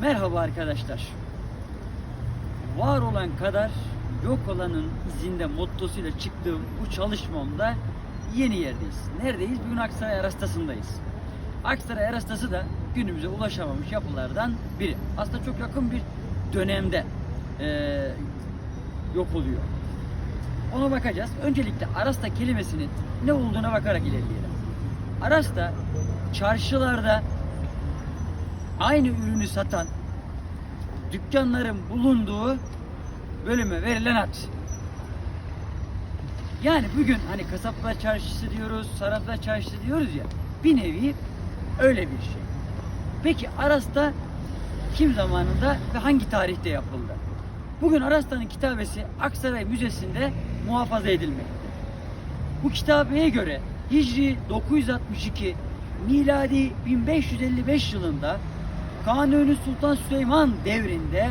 Merhaba arkadaşlar. Var olan kadar yok olanın izinde mottosuyla çıktığım bu çalışmamda yeni yerdeyiz. Neredeyiz? Bugün Aksaray Arastası'ndayız. Aksaray Arastası da günümüze ulaşamamış yapılardan biri. Aslında çok yakın bir dönemde eee, yok oluyor. Ona bakacağız. Öncelikle Arasta kelimesinin ne olduğuna bakarak ilerleyelim. Arasta çarşılarda aynı ürünü satan dükkanların bulunduğu bölüme verilen ad. Yani bugün hani kasaplar çarşısı diyoruz, sarraflar çarşısı diyoruz ya bir nevi öyle bir şey. Peki Aras'ta kim zamanında ve hangi tarihte yapıldı? Bugün Aras'tanın kitabesi Aksaray Müzesi'nde muhafaza edilmekte. Bu kitabeye göre Hicri 962, miladi 1555 yılında Kanuni Sultan Süleyman devrinde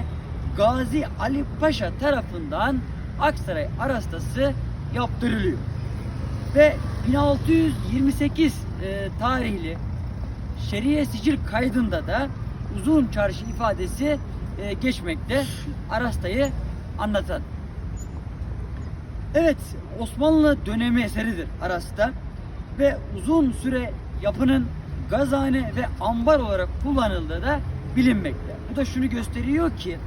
Gazi Ali Paşa tarafından Aksaray Arastası yaptırılıyor. Ve 1628 e, tarihli Şeriye Sicil kaydında da uzun çarşı ifadesi e, geçmekte Arasta'yı anlatan. Evet, Osmanlı dönemi eseridir Aras'ta ve uzun süre yapının gazhane ve ambar olarak kullanıldığı da bilinmekte. Bu da şunu gösteriyor ki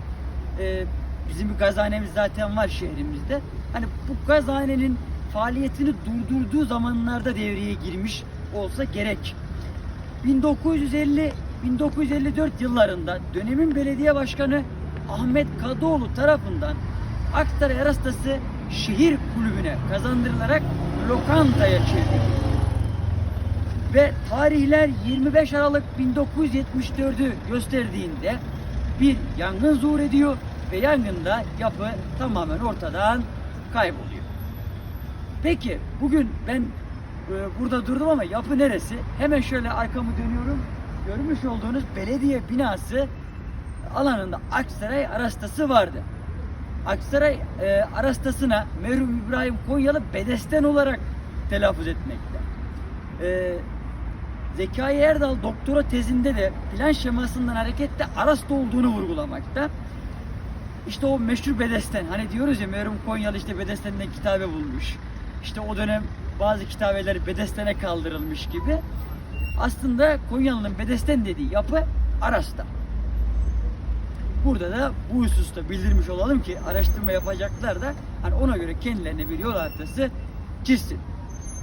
e, bizim bir gazhanemiz zaten var şehrimizde. Hani bu gazhanenin faaliyetini durdurduğu zamanlarda devreye girmiş olsa gerek. 1950 1954 yıllarında dönemin belediye başkanı Ahmet Kadıoğlu tarafından Aksaray Arastası şehir kulübüne kazandırılarak lokantaya çevrildi. Ve tarihler 25 Aralık 1974'ü gösterdiğinde bir yangın zuhur ediyor ve yangında yapı tamamen ortadan kayboluyor. Peki bugün ben e, burada durdum ama yapı neresi? Hemen şöyle arkamı dönüyorum. Görmüş olduğunuz belediye binası alanında Aksaray Arastası vardı. Aksaray e, Arastası'na merhum İbrahim Konyalı bedesten olarak telaffuz etmekte. E, Zekai Erdal doktora tezinde de plan şemasından hareketle Arasta olduğunu vurgulamakta. İşte o meşhur bedesten hani diyoruz ya merhum Konyalı işte bedestenden kitabe bulmuş. İşte o dönem bazı kitabeler bedestene kaldırılmış gibi. Aslında Konyalı'nın bedesten dediği yapı Aras'ta. Burada da bu hususta bildirmiş olalım ki araştırma yapacaklar da hani ona göre kendilerine bir yol haritası çizsin.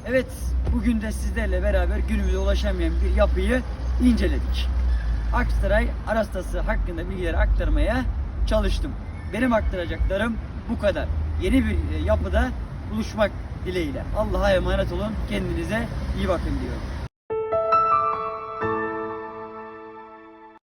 Evet bugün de sizlerle beraber günümüze ulaşamayan bir yapıyı inceledik. Aksaray Arastası hakkında bilgileri aktarmaya çalıştım. Benim aktaracaklarım bu kadar. Yeni bir e, yapıda buluşmak dileğiyle. Allah'a emanet olun. Kendinize iyi bakın diyorum.